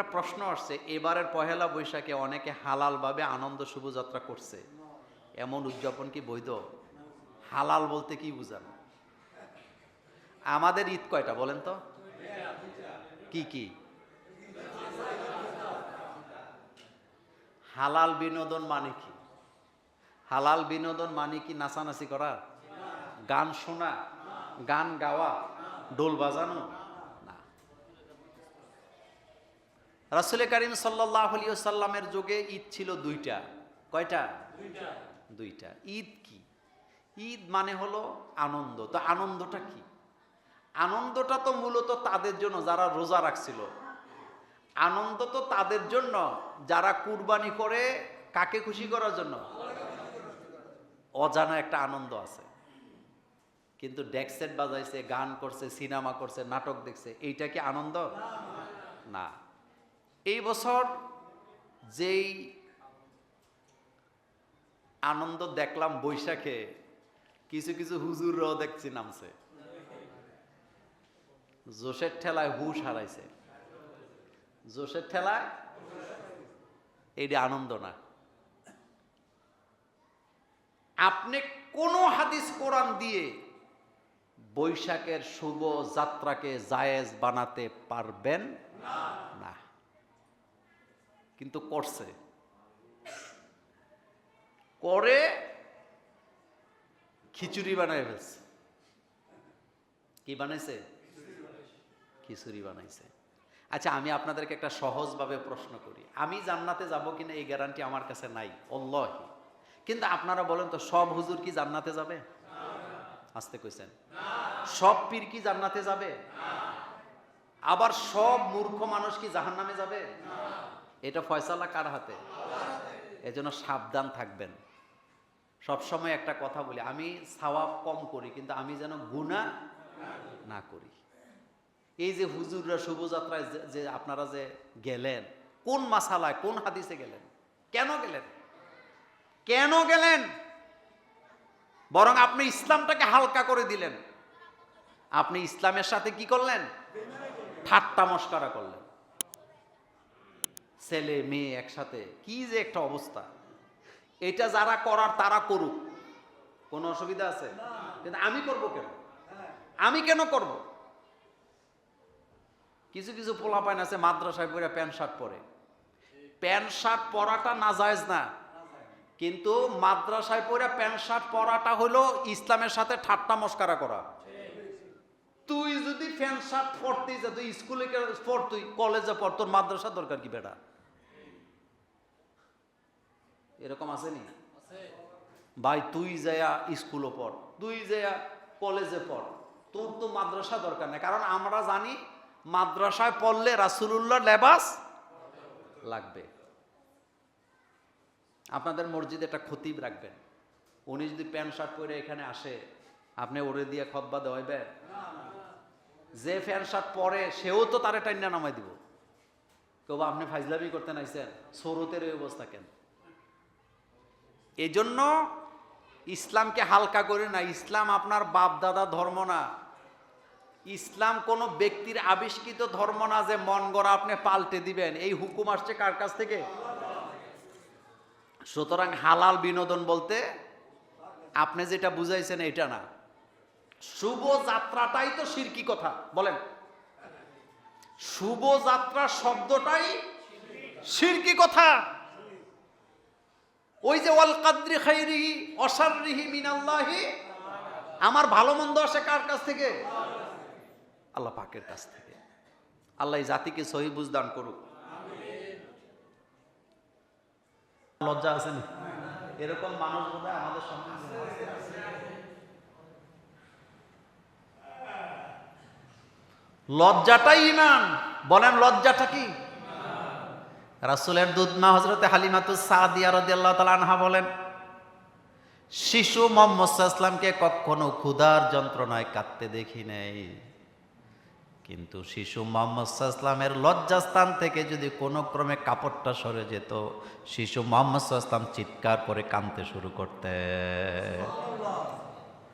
একটা প্রশ্ন আসছে, এবারের পহেলা বৈশাখে অনেকে হালালভাবে আনন্দ শুভযাত্রা করছে। এমন উদযাপন কি বৈধ? হালাল বলতে কি বুঝান? আমাদের ঈদ কয়টা বলেন তো? কি কি? হালাল বিনোদন মানে কি? হালাল বিনোদন মানে কি নাচানাচি করা? গান শোনা? গান গাওয়া? ডোল বাজানো না রাসুল করিম সাল্লাহ সাল্লামের যুগে ঈদ ছিল দুইটা। কয়টা? দুইটা। ঈদ কি? ঈদ মানে হলো আনন্দ। তো আনন্দটা কি? আনন্দটা তো মূলত তাদের জন্য যারা রোজা রাখছিল। আনন্দ তো তাদের জন্য যারা কুরবানি করে কাকে খুশি করার জন্য? অজানা একটা আনন্দ আছে। কিন্তু ডেকসেট বাজাইছে গান করছে সিনেমা করছে নাটক দেখছে এইটা কি আনন্দ? না। এই বছর যেই আনন্দ দেখলাম বৈশাখে, কিছু কিছু হুজুররাও দেখছি নামছে। জোশের ঠেলায় হুশ হারাইছে। জোশের ঠেলায় এইটা আনন্দ না। আপনি কোন হাদিস কোরআন দিয়ে বৈশাখের শুভ যাত্রাকে জায়েজ বানাতে পারবেন না। কিন্তু করছে। করে খিচুড়ি বানায় ফেলছে। কি বানাইছে? খিচুড়ি বানাইছে। আচ্ছা আমি আপনাদেরকে একটা সহজভাবে প্রশ্ন করি। আমি জান্নাতে যাব কিনা এই গ্যারান্টি আমার কাছে নাই, অল্লাহি। কিন্তু আপনারা বলেন তো, সব হুজুর কি জান্নাতে যাবে? আসতে কইছেন। সব পীর কি জান্নাতে যাবে? আবার সব মূর্খ মানুষ কি জাহান্নামে যাবে? এটা ফয়সালা কার হাতে? এজন্য সাবধান থাকবেন। সবসময় একটা কথা বলি, আমি সাওয়াব কম করি, কিন্তু আমি যেন গুণা না করি। এই যে হুজুররা শুভযাত্রায় যে- আপনারা যে গেলেন, কোন মাসালায়, কোন হাদিসে গেলেন? কেন গেলেন? কেন গেলেন? বরং আপনি ইসলামটাকে হালকা করে দিলেন। আপনি ইসলামের সাথে কি করলেন? ঠাট্টা মস্কারা করলেন। ছেলে মেয়ে একসাথে কি যে একটা অবস্থা। এটা যারা করার তারা করুক। কোনো অসুবিধা আছে? কিন্তু আমি করব কেন? আমি কেন করব? কিছু কিছু পোলাপাইন আছে মাদ্রাসায় পরে প্যান্ট শার্ট পরে। প্যান্ট শার্ট পরাটা নাজায়েজ না। কিন্তু মাদ্রাসায় পরে প্যান্ট শার্ট পরাটা হলো ইসলামের সাথে ঠাট্টা মস্কারা করা। তুই যদি প্যান্ট শার্ট পরতেই যা তুই স্কুলে পড় তুই কলেজে পড় তোর মাদ্রাসা দরকার কি বেটা? এরকম আসেনি? ভাই, তুই যায়া স্কুলও পড়, তুই যায়া কলেজে পড়। তোর তো মাদ্রাসা দরকার নেই, কারণ আমরা জানি মাদ্রাসায় পড়লে রাসুলুল্লাহ লেবাস লাগবে। আপনাদের মসজিদে একটা খতিব রাখবেন। উনি যদি প্যান্ট শার্ট পরে এখানে আসে, আপনি ওরে দিয়ে খতবা দেওয়াইবেন? যে প্যান্ট শার্ট পরে, সেও তো তারে টাইনা নামাই দিব। কেউ আপনি ফাইজলামি করতে নাইছেন, সরতের এই অবস্থা কেন? এই জন্য ইসলামকে হালকা করে না, ইসলাম আপনার বাপ দাদা ধর্ম না। ইসলাম কোনো ব্যক্তির আবিষ্কৃত ধর্ম না যে মন গড়া আপনি পাল্টে দিবেন। এই হুকুম আসছে কার কাছ থেকে? সুতরাং হালাল বিনোদন বলতে আপনি যেটা বুঝাইছেন এটা না। শুভ যাত্রাটাই তো শিরকি কথা, বলেন। শুভ যাত্রা শব্দটাই শিরকি কথা। ওই যে ওয়াল কাদ্রি খাইরিহি অসাররিহি মিনাল্লাহি, আমার ভালো মন্দ আসে কার কাছ থেকে? আল্লাহ পাকের কাছ থেকে। আল্লাহ জাতিকে সহি বুঝদান করুক। লজ্জা আছে না? এরকম মানুষ বোধ আমাদের সমাজে লজ্জাটাই ইমান। বলেন লজ্জাটা কি? রাসুলের দুধমা হজরতে হালিমাতু সাদিয়া রাদিয়াল্লাহু তাআলা আনহা বলেন, শিশু মোহাম্মদ ইসলামকে কখনো ক্ষুধার যন্ত্রণায় কাঁদতে দেখি নেই। কিন্তু শিশু মোহাম্মদ ইসলামের লজ্জাস্থান থেকে যদি কোনো ক্রমে কাপড়টা সরে যেত, শিশু মোহাম্মদ ইসলাম চিৎকার করে কাঁদতে শুরু করতে।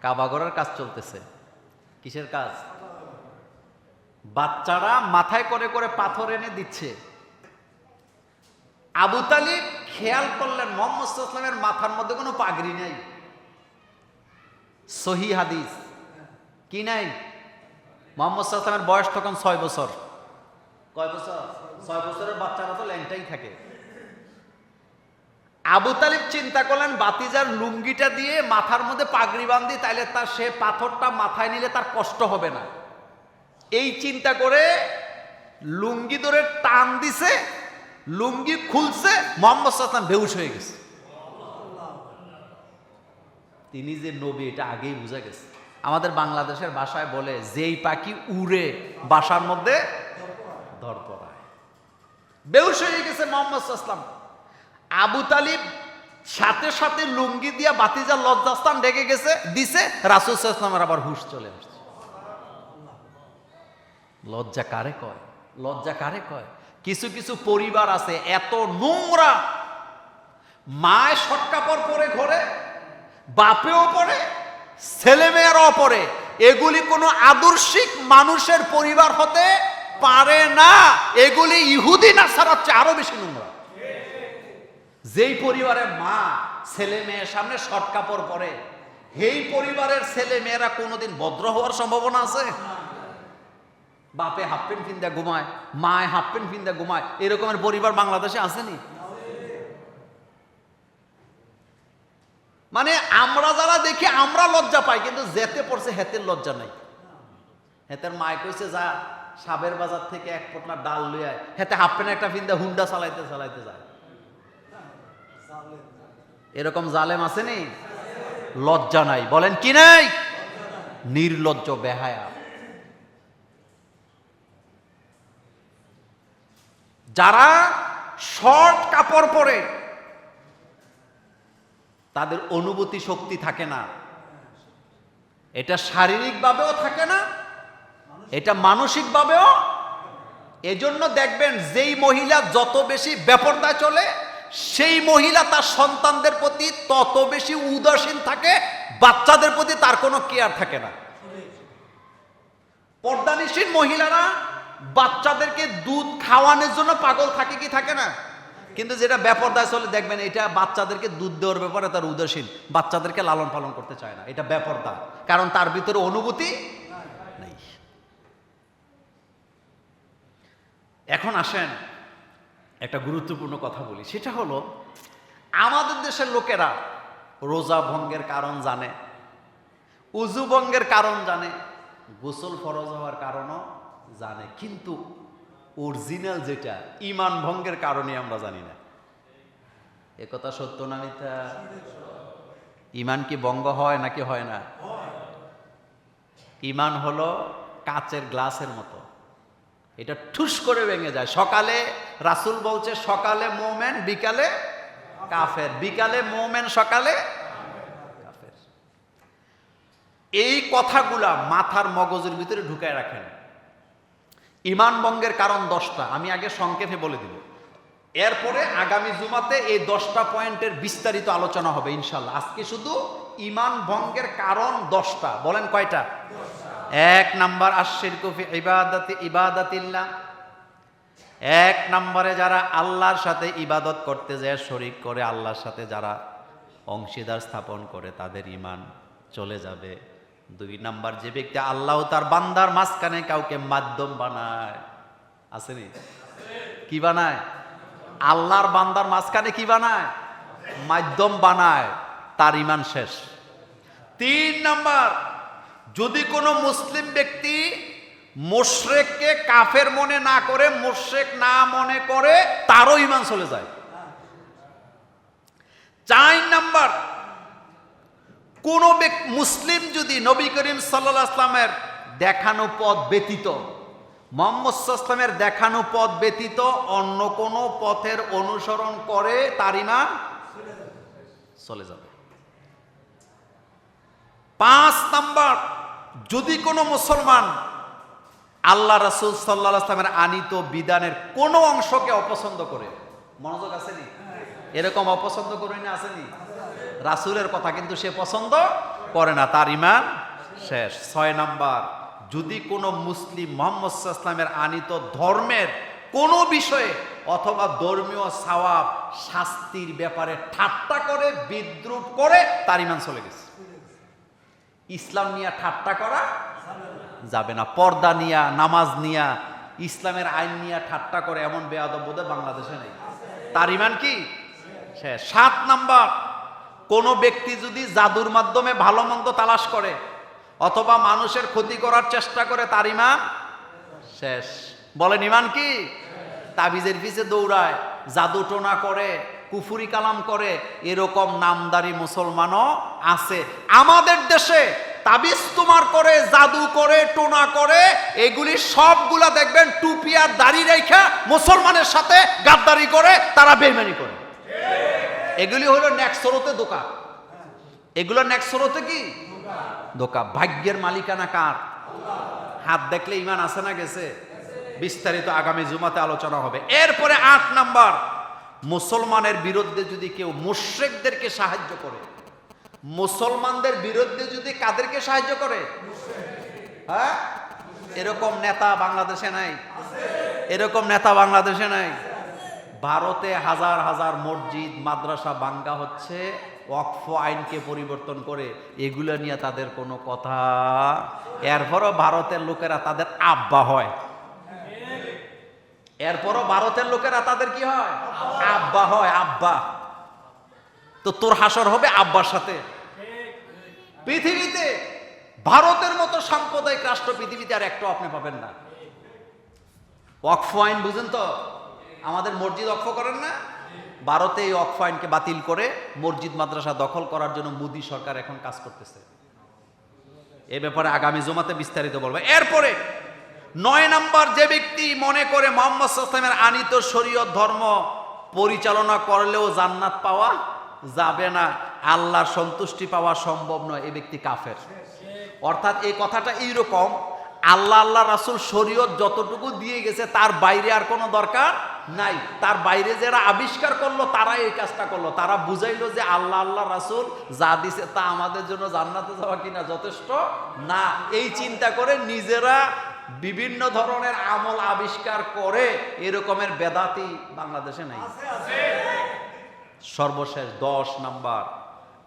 কাবাগরের কাজ চলতেছে। কিসের কাজ? বাচ্চারা মাথায় করে করে পাথর এনে দিচ্ছে। আবু তালিব খেয়াল করলেন মোহাম্মদ ইসলামের মাথার মধ্যে কোনো পাগড়ি নাই। সহি হাদিস। কি নাই? মোহাম্মদ ইসলামের বয়স তখন ছয় বছর। কয় বছর? ছয় বছরের বাচ্চারা তো ল্যাংটাই থাকে। আবু তালিব চিন্তা করলেন, বাতিজার লুঙ্গিটা দিয়ে মাথার মধ্যে পাগড়ি বান্ধি তাইলে তার সে পাথরটা মাথায় নিলে তার কষ্ট হবে না। এই চিন্তা করে লুঙ্গি ধরে টান দিছে লুঙ্গি খুলছে, মোহাম্মদ সাল্লাম বেউস হয়ে গেছে। তিনি যে নবী, এটা আগেই বুঝা গেছে। আমাদের বাংলাদেশের বাসায় বলে, যেই পাখি উড়ে বাসার মধ্যে ধরপড়ায় বেউস হয়ে গেছে মোহাম্মদ সাল্লাম আবু তালিব সাথে সাথে লুঙ্গি দিয়া বাতিজার লজ্জাস্থান ডেকে গেছে, দিছে, রাসুল আবার হুশ চলে আসছে। লজ্জা কারে কয়? লজ্জা কারে কয়? কিছু কিছু পরিবার আছে, এত নোংরা। মায় শর্ট পরে ঘরে, বাপেও পরে, ছেলেমেয়েরাও পরে। এগুলি কোনো আদর্শিক মানুষের পরিবার হতে পারে না। এগুলি ইহুদি না ছাড়াচ্ছে আরও বেশি নোংরা। যেই পরিবারের মা ছেলে মেয়ের সামনে শর্ট কাপড় পরে, সেই পরিবারের ছেলে মেয়েরা কোনোদিন ভদ্র হওয়ার সম্ভাবনা আছে? বাপে হাফ প্যান্ট ফিন্দা ঘুমায়, মায় হাফ প্যান্ট ফিন্দা ঘুমায়। এরকমের পরিবার বাংলাদেশে আসেনি? মানে আমরা যারা দেখি, আমরা লজ্জা পাই, কিন্তু যেতে পড়ছে হেতের লজ্জা নাই। হেতের মায় কইছে, যা, সাবের বাজার থেকে এক পটনা ডাল লুই আয়। হেতে হাফ প্যান্ট একটা ফিন্দা হুন্ডা চালাইতে চালাইতে যায়। এরকম জালেম আসেনি? লজ্জা নাই। বলেন, কি নাই? নির্লজ্জ, বেহায়া। যারা শর্ট কাপড় পরে, তাদের অনুভূতি শক্তি থাকে না। এটা শারীরিকভাবেও থাকে না, এটা মানসিকভাবেও। এজন্য দেখবেন, যেই মহিলা যত বেশি বেপরদায় চলে, সেই মহিলা তার সন্তানদের প্রতি তত বেশি উদাসীন থাকে, বাচ্চাদের প্রতি তার কোনো কেয়ার থাকে না। পর্দানিসীন মহিলারা বাচ্চাদেরকে দুধ খাওয়ানোর জন্য পাগল থাকে কি থাকে না? কিন্তু যেটা ব্যাপারদায় চলে দেখবেন, এটা বাচ্চাদেরকে দুধ দেওয়ার ব্যাপারে তার উদাসীন। বাচ্চাদেরকে লালন পালন করতে চায় না। এটা ব্যাপারদা কারণ তার ভিতরে অনুভূতি নেই। এখন আসেন একটা গুরুত্বপূর্ণ কথা বলি। সেটা হলো, আমাদের দেশের লোকেরা রোজা ভঙ্গের কারণ জানে, উজু ভঙ্গের কারণ জানে, গোসল ফরজ হওয়ার কারণও জানে। কিন্তু অরিজিনাল যেটা, ইমান ভঙ্গের কারণে আমরা জানি না। একথা সত্য না মিথ্যা? ইমান কি ভঙ্গ হয় নাকি হয় না? ইমান হলো কাচের গ্লাসের মতো। এটা ঠুস করে ভেঙে যায়। সকালে রাসুল বলছে, সকালে মোমেন, বিকালে কাফের। বিকালে মোমেন, সকালে কাফের। এই কথাগুলা মাথার মগজের ভিতরে ঢুকায় রাখেন। ইমান ভঙ্গের কারণ দশটা, আমি আগে সংক্ষেপে বলে দিব। এরপরে আগামী জুমাতে এই দশটা পয়েন্টের বিস্তারিত আলোচনা হবে ইনশাল্লাহ আজকে শুধু ইমান ভঙ্গের কারণ দশটা, বলেন কয়টা? এক নাম্বার আশ্বির কফি ইবাদতি, ইবাদাতিল্লাহ। এক নম্বরে যারা আল্লাহর সাথে ইবাদত করতে যায়, শরিক করে আল্লাহর সাথে যারা অংশীদার স্থাপন করে, তাদের ইমান চলে যাবে। দুই নাম্বার যে ব্যক্তি আল্লাহ তার বান্দার মাঝখানে কাউকে মাধ্যম বানায়। আসেনি কি বানায়? আল্লাহর বান্দার মাঝখানে কি বানায়? মাধ্যম বানায়। তার ইমান শেষ। তিন নাম্বার, যদি কোনো মুসলিম ব্যক্তি মোশরেককে কাফের মনে না করে, মোশরেক না মনে করে, তারও ইমান চলে যায়। চার নাম্বার কোন মুসলিম যদি নবী করিম সাল্লাহ আসলামের দেখানো পথ ব্যতীত, মোহাম্মদ ইসলামের দেখানো পথ ব্যতীত অন্য কোনো পথের অনুসরণ করে, তার ইমান চলে যাবে। পাঁচ নাম্বার, যদি কোনো মুসলমান আল্লাহ রাসুল সাল্লাহ আসলামের আনিত বিধানের কোনো অংশকে অপছন্দ করে, মনোযোগ আসেনি? এরকম অপছন্দ করে না আসেনি? রাসুলের কথা কিন্তু সে পছন্দ করে না, তার ইমান শেষ। ছয় নাম্বার, যদি কোনো মুসলিম মোহাম্মদ ইসলামের আনিত ধর্মের কোনো বিষয়ে অথবা ধর্মীয় সওয়াব শাস্তির ব্যাপারে ঠাট্টা করে, বিদ্রুপ করে, তার ইমান চলে গেছে। ইসলাম নিয়ে ঠাট্টা করা যাবে না। পর্দা নিয়া, নামাজ নিয়া, ইসলামের আইন নিয়ে ঠাট্টা করে, এমন বেয়াদব বোধহয় বাংলাদেশে নেই। তার ইমান কি? সাত নাম্বার কোন ব্যক্তি যদি জাদুর মাধ্যমে ভালো মন্দ তালাশ করে, অথবা মানুষের ক্ষতি করার চেষ্টা করে, তার ইমান শেষ। বলেন ইমান কি? তাবিজের পিছে দৌড়ায়, জাদু টোনা করে, কুফুরি কালাম করে, এরকম নামদারি মুসলমানও আছে। আমাদের দেশে তাবিজ তোমার করে, জাদু করে, টোনা করে, এগুলি সবগুলা দেখবেন টুপি আর দাড়ি রেখা মুসলমানের সাথে গাদ্দারি করে, তারা বেইমানি করে। এগুলি হলো নেক্সরতে দোকা। এগুলো নেক্সরতে কি? দোকা। ভাগ্যের মালিকানা কার? হাত দেখলে ইমান আছে না গেছে? বিস্তারিত আগামী জুমাতে আলোচনা হবে। এরপরে আট নাম্বার, মুসলমানের বিরুদ্ধে যদি কেউ মুশ্রেকদেরকে সাহায্য করে, মুসলমানদের বিরুদ্ধে যদি কাদেরকে সাহায্য করে? হ্যাঁ? এরকম নেতা বাংলাদেশে নাই। এরকম নেতা বাংলাদেশে নাই। ভারতে হাজার হাজার মসজিদ, মাদ্রাসা বাঙ্গা হচ্ছে, ওয়াকফ আইনকে পরিবর্তন করে এগুলো নিয়ে তাদের কোনো কথা। এরপরও ভারতের লোকেরা তাদের আব্বা হয়। এরপরও ভারতের লোকেরা তাদের কি হয়? আব্বা হয়, আব্বা। তো তোর হাসর হবে আব্বার সাথে। পৃথিবীতে ভারতের মতো সাম্প্রদায়িক রাষ্ট্র পৃথিবীতে আর একটাও আপনি পাবেন না। ওয়াকফ আইন বুঝেন তো? আমাদের মসজিদ অক্ষ করেন না? ভারতে এই ওয়াকফ আইনকে বাতিল করে মসজিদ মাদ্রাসা দখল করার জন্য মোদী সরকার এখন কাজ করতেছে। এ ব্যাপারে আগামী জমাতে বিস্তারিত বলব। এরপরে নয় নাম্বার যে ব্যক্তি মনে করে মোহাম্মদ সাল্লামের আনিত শরীয়ত ধর্ম পরিচালনা করলেও জান্নাত পাওয়া যাবে না, আল্লাহর সন্তুষ্টি পাওয়া সম্ভব নয়, এ ব্যক্তি কাফের। অর্থাৎ এই কথাটা এইরকম, আল্লাহ আল্লাহ রাসুল শরীয়ত যতটুকু দিয়ে গেছে তার বাইরে আর কোনো দরকার নাই। তার বাইরে যারা আবিষ্কার করল তারা এই কাজটা করল। তারা বুঝাইলো যে আল্লাহ আল্লাহ রাসুল যা দিছে তা আমাদের জন্য জান্নাতে যাওয়া কিনা যথেষ্ট? না। এই চিন্তা করে নিজেরা বিভিন্ন ধরনের আমল আবিষ্কার করে এরকমের বেদাতি বাংলাদেশে নাই। সর্বশেষ দশ নাম্বার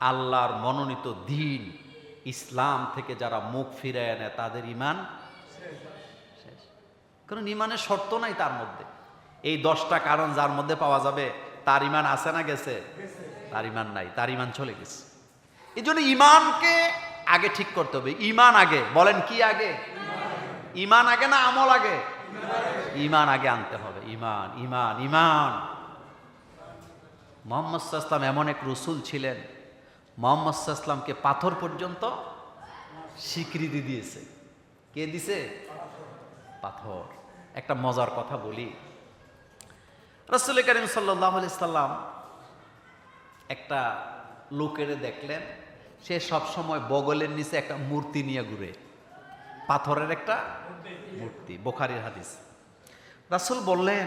আল্লাহর মনোনীত দিন। ইসলাম থেকে যারা মুখ ফিরায় নেয় তাদের ইমান শেষ। কারণ ইমানের শর্ত নাই তার মধ্যে। এই দশটা কারণ যার মধ্যে পাওয়া যাবে, তার ইমান আছে না গেছে? তার ইমান নাই, তার ইমান চলে গেছে। এই জন্য ইমানকে আগে ঠিক করতে হবে। ইমান আগে, বলেন কি আগে? ইমান আগে না আমল আগে? ইমান আগে আনতে হবে। ইমান ইমান ইমান। মোহাম্মদ সাল্লাম এমন এক রসুল ছিলেন। মোহাম্মদ সাল্লামকে পাথর পর্যন্ত স্বীকৃতি দিয়েছে। কে দিছে? পাথর। একটা মজার কথা বলি। রসুল করিম সাল্লাম একটা লোকেরে দেখলেন, সে সব সময় বগলের নিচে একটা মূর্তি নিয়ে ঘুরে। পাথরের একটা মূর্তি, বোখারির হাদিস। রাসুল বললেন,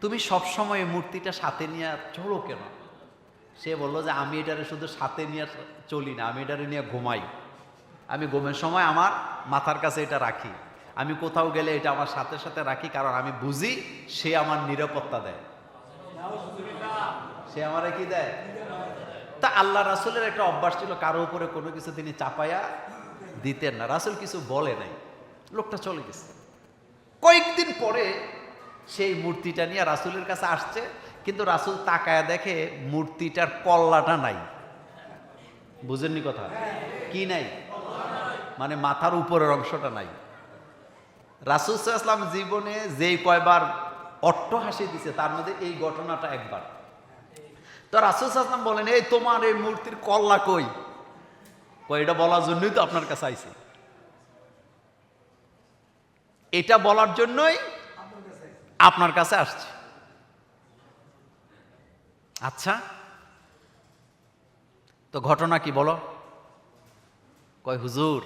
তুমি সব সময় মূর্তিটা সাথে নিয়ে চলো কেন? সে বলল যে, আমি এটারে শুধু সাথে নিয়ে চলি না, আমি এটারে নিয়ে ঘুমাই। আমি ঘুমের সময় আমার মাথার কাছে এটা রাখি। আমি কোথাও গেলে এটা আমার সাথে সাথে রাখি, কারণ আমি বুঝি সে আমার নিরাপত্তা দেয়। সে আমারে কি দেয়? তা আল্লাহ রাসুলের একটা অভ্যাস ছিল, কারও উপরে কোনো কিছু তিনি চাপাইয়া দিতেন না। রাসুল কিছু বলে নাই। লোকটা চলে গেছে। কয়েকদিন পরে সেই মূর্তিটা নিয়ে রাসুলের কাছে আসছে, কিন্তু রাসুল তাকায়া দেখে মূর্তিটার কল্লাটা নাই। বুঝেননি কথা? কি নাই? মানে মাথার উপরের অংশটা নাই। রাসুল সাল্লাম জীবনে যেই কয়বার অট্ট হাসি দিছে, তার মধ্যে এই ঘটনাটা একবার। তো রাসুল সাল্লাম বলেন, এই তোমার এই মূর্তির কল্লা কই? এটা বলার জন্যই তো আপনার কাছে আইছি। এটা বলার জন্যই আপনার কাছে আসছে। আচ্ছা তো ঘটনা কি বলো? কয়, হুজুর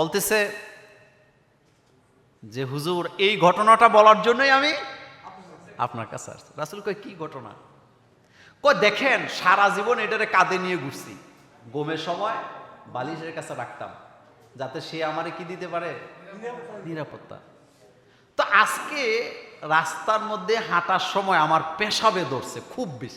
বলতেছে যে, হুজুর, এই ঘটনাটা বলার জন্যই আমি আপনার কাছে আসছি। রাসুল কয়, কি ঘটনা? কয়, দেখেন, সারা জীবন এটারে কাঁধে নিয়ে ঘুরছি। গোমের সময় বালিশের কাছে রাখতাম, যাতে সে আমারে কি দিতে পারে? নিরাপত্তা। তো আজকে রাস্তার মধ্যে হাঁটার সময় আমার পেশাবে ধরছে, খুব বেশি।